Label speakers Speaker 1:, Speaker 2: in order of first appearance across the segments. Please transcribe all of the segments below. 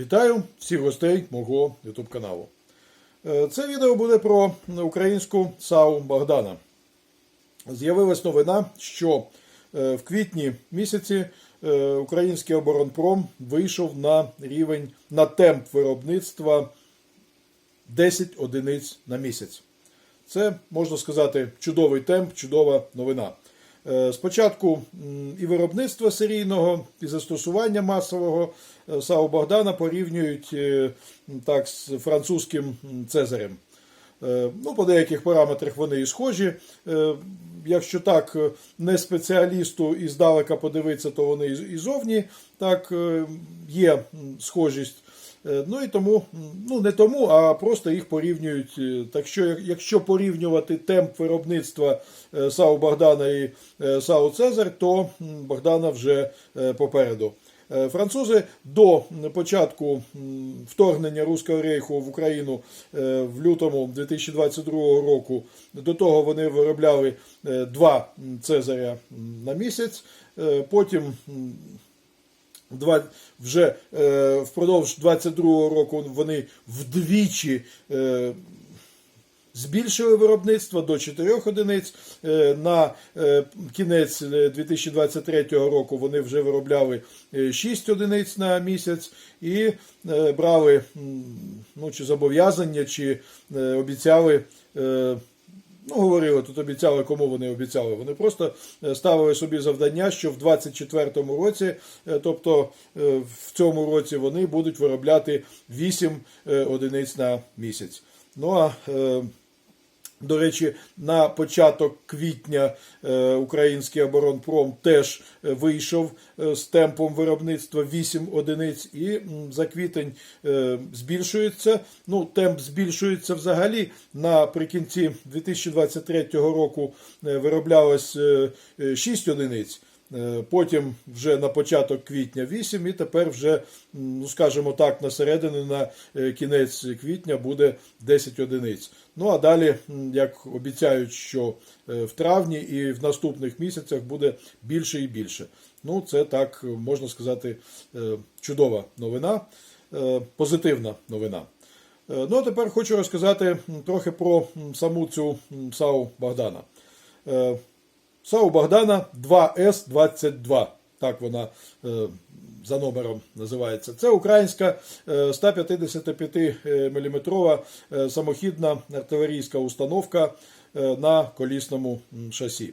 Speaker 1: Вітаю всіх гостей мого YouTube каналу. Е, Це відео буде про українську САУ Богдана. З'явилась новина, що е, в квітні місяці е, український оборонпром вийшов на рівень на темп виробництва 10 одиниць на місяць. Це можна сказати чудовий темп, чудова новина. Е, Спочатку і виробництво серійного, і застосування масового е, САУ Богдана порівнюють е, так з французьким Цезарем. Ну, по деяких параметрах вони і схожі. Якщо так не спеціалісту і здалека подивитися, то вони і зовні так є схожість. Е, Ну і тому, ну не тому, а просто їх порівнюють. Е, Так що, якщо порівнювати темп виробництва е, САУ Богдана і САУ Цезар, то Богдана вже попереду. Французи до початку вторгнення Руського рейху в Україну в лютому 2022 року, до того вони виробляли два Цезаря на місяць. Потім Два, вже е, впродовж 22-го року вони вдвічі е, збільшили виробництво до 4 одиниць. Е, на е, кінець е, 2023 року вони вже виробляли 6 одиниць на місяць і е, брали ну, чи зобов'язання, чи е, обіцяли. е, Ну, говорили, тут обіцяли, кому вони обіцяли. Вони просто е, ставили собі завдання, що в 24-му році, е, тобто е, в цьому році, вони будуть виробляти 8 е, одиниць на місяць. Ну а до речі, на початок квітня е, український оборонпром теж е, вийшов е, з темпом виробництва 8 одиниць, і за квітень збільшується. Ну, темп збільшується взагалі. Наприкінці 2023 року вироблялось е, е, 6 одиниць. Е, Потім вже на початок квітня 8, і тепер вже, ну скажімо так, на середину, на е, кінець квітня буде 10 одиниць. Ну а далі, як обіцяють, що е, в травні і в наступних місяцях буде більше і більше. Ну, це так можна сказати, чудова новина, позитивна новина. Ну, а тепер хочу розказати трохи про саму цю САУ Богдана. Е, САУ Богдана 2С-22. Так вона е, за номером називається. Це українська е, 155 мм е, самохідна артилерійська установка е, на колісному шасі.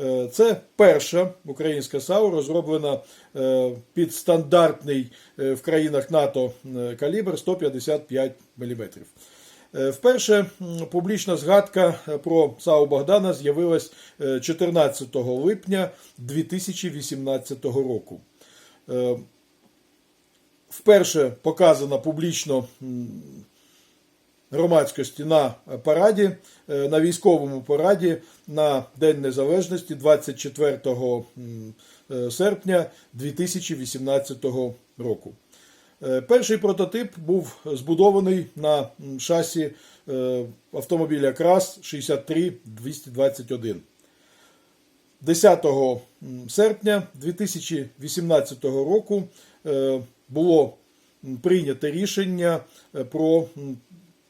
Speaker 1: Е, Це перша українська САУ, розроблена е, під стандартний е, в країнах НАТО е, калібр 155 мм. Е, Вперше публічна згадка е, про САУ Богдана з'явилась е, 14 липня 2018 року. Е, Вперше показана публічно громадськості на параді, е, на військовому параді на День Незалежності 24 е, серпня 2018 року. Е, Перший прототип був збудований на шасі е, автомобіля КРАС 63221. 10 серпня 2018 року е, було прийнято рішення про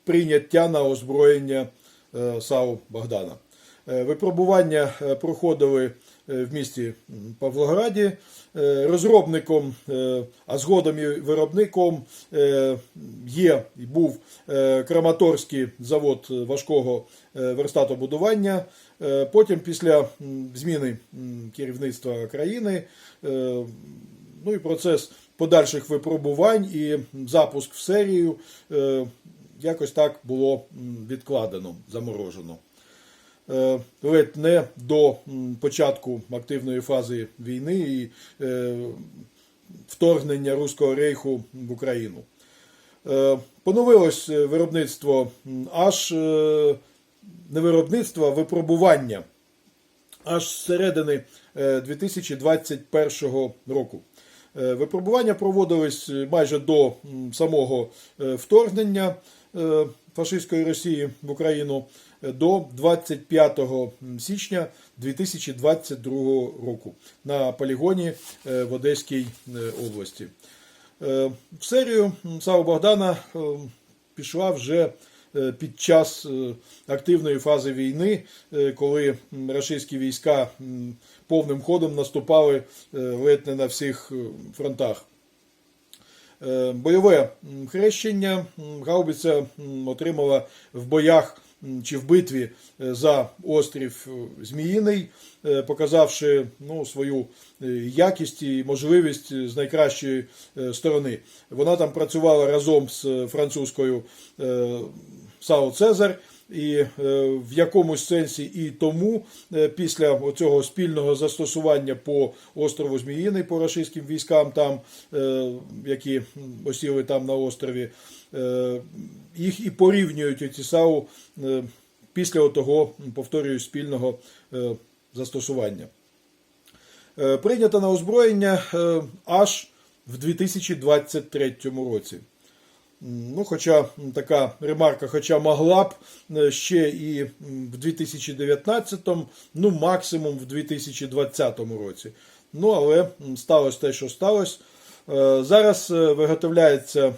Speaker 1: прийняття на озброєння САУ Богдана. Випробування проходили в місті Павлограді. Е, Розробником, е, а згодом і виробником е, є і був е, Краматорський завод важкого е, верстатобудування. Е, Потім, після зміни керівництва країни, е, ну і процес подальших випробувань і запуск в серію е, якось так було відкладено, заморожено. Е, ледь не до початку активної фази війни і е, вторгнення Руського рейху в Україну. Е, Поновилось виробництво аж не виробництво, а випробування аж з середини е, 2021 року. Випробування проводились майже до самого вторгнення фашистської Росії в Україну до 25 січня 2022 року на полігоні е, в Одеській е, області. Е, В серію САУ Богдана пішла вже під час активної фази війни, коли російські війська повним ходом наступали ледь не на всіх фронтах. Бойове хрещення гаубиця отримала в боях чи в битві е, за острів е, Зміїний, е, показавши ну, свою якість і можливість з найкращої сторони. Вона там працювала разом з французькою Сао Цезар. І е, в якомусь сенсі і тому е, після цього спільного застосування по острову Зміїний, по російським військам, там, е, які осіли там на острові, їх і порівнюють ці САУ після того, повторюю, спільного застосування. Прийнято на озброєння аж в 2023 році. Ну, хоча така ремарка, хоча могла б е, ще і в 2019, ну максимум в 2020 році. Ну, але сталося те, що сталося. Е, Зараз е, виготовляється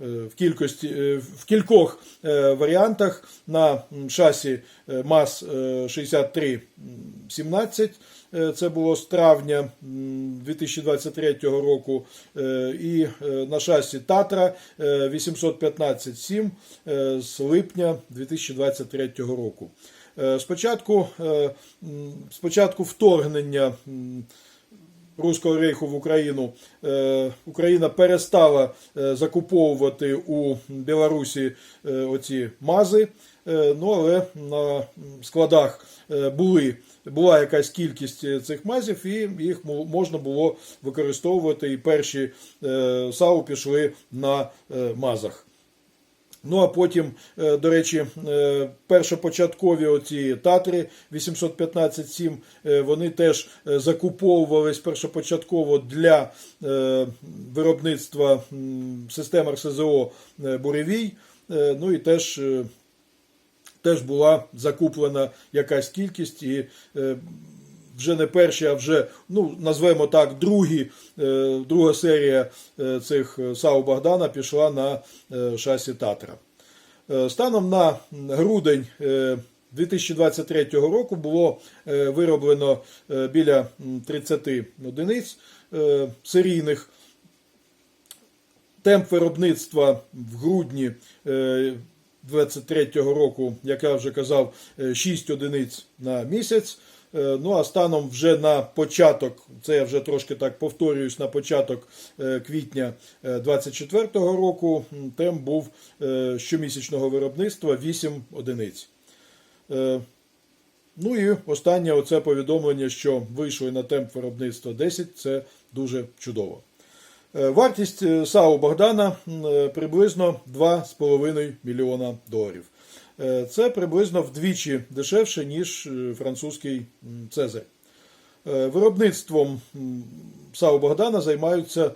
Speaker 1: в кількості е, в кількох е, варіантах на шасі е, МАЗ е, 6317. Е, Це було з травня 2023 року. Е, І е, на шасі Татра 815-7 е, з липня 2023 року. Е, Спочатку, е, спочатку вторгнення Руського рейху в Україну е, Україна перестала е, закуповувати у Білорусі е, оці мази. Ну, але на складах були, була якась кількість цих мазів, і їх мо- можна було використовувати. І перші САУ пішли на мазах. Ну а потім, е, до речі, е, першопочаткові оці татри 815-7, е, вони теж закуповувались першопочатково для виробництва систем РСЗО Буревій. Ну і теж, теж була закуплена якась кількість і вже не перші, а вже, ну, назвемо так, другі, е, друга серія е, цих е, САУ Богдана пішла на шасі Татра. Станом на грудень е, 2023 року було вироблено біля 30 одиниць серійних. Темп виробництва в грудні 2023 року, як я вже казав, 6 одиниць на місяць. Е, Ну а станом вже на початок, це я вже трошки так повторююсь, на початок е, квітня 2024 року темп був е, щомісячного виробництва 8 одиниць. Е, Ну і останнє оце повідомлення, що вийшли на темп виробництва 10, це дуже чудово. Е, Вартість е, САУ Богдана е, приблизно 2,5 мільйона доларів. Е, Це приблизно вдвічі дешевше, ніж е, французький Цезарь. Е, Виробництвом САУ Богдана займаються,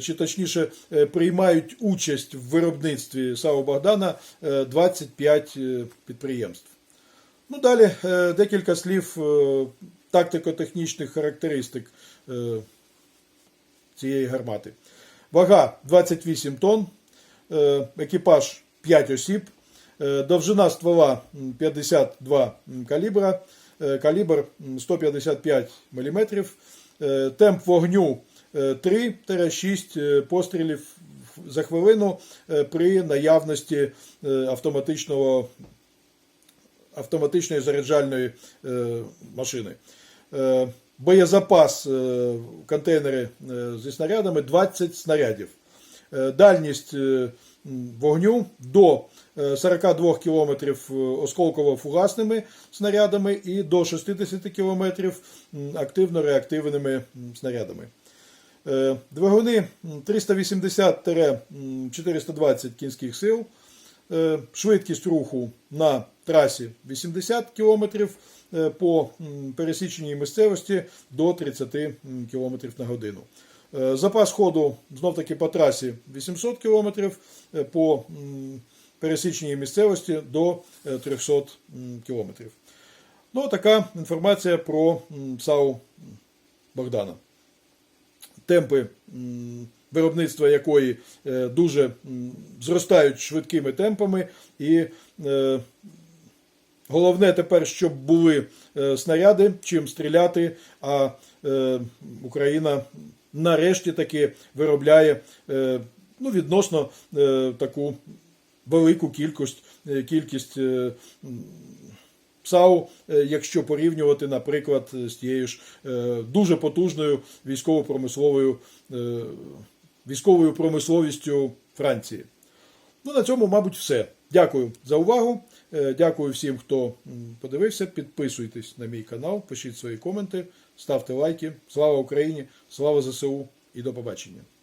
Speaker 1: чи точніше, приймають участь в виробництві САУ Богдана е, 25 е, підприємств. Ну, далі декілька слів тактико-технічних характеристик цієї гармати. Вага 28 тонн, екіпаж 5 осіб, довжина ствола 52 калібра, е, калібр 155 мм, е, темп вогню е, 3-6 е, пострілів за хвилину е, при наявності е, автоматичного автоматичної заряджальної е, машини. Е, боєзапас е, контейнери е, зі снарядами 20 снарядів. Е, дальність е, вогню до е, 42 км осколково-фугасними снарядами і до 60 км активно-реактивними снарядами. Е, Двигуни 380-420 кінських сил. Е, Швидкість руху на трасі 80 км по пересіченій місцевості до 30 км на годину. Е, Запас ходу знов таки по трасі 800 км по пересіченій місцевості до е, 300 км. Ну, така інформація про САУ Богдана темпи виробництва якої е, дуже зростають швидкими темпами, і е, головне тепер, щоб були е, снаряди, чим стріляти, а е, Україна нарешті таки виробляє е, ну, відносно е, таку велику кількість, е, кількість е, ПСАУ, е, якщо порівнювати, наприклад, з тією ж дуже потужною військово-промисловою військовою промисловістю Франції. Ну, на цьому, мабуть, все. Дякую за увагу. Дякую всім, хто подивився. Підписуйтесь на мій канал, пишіть свої коменти, ставте лайки. Слава Україні! Слава ЗСУ і до побачення!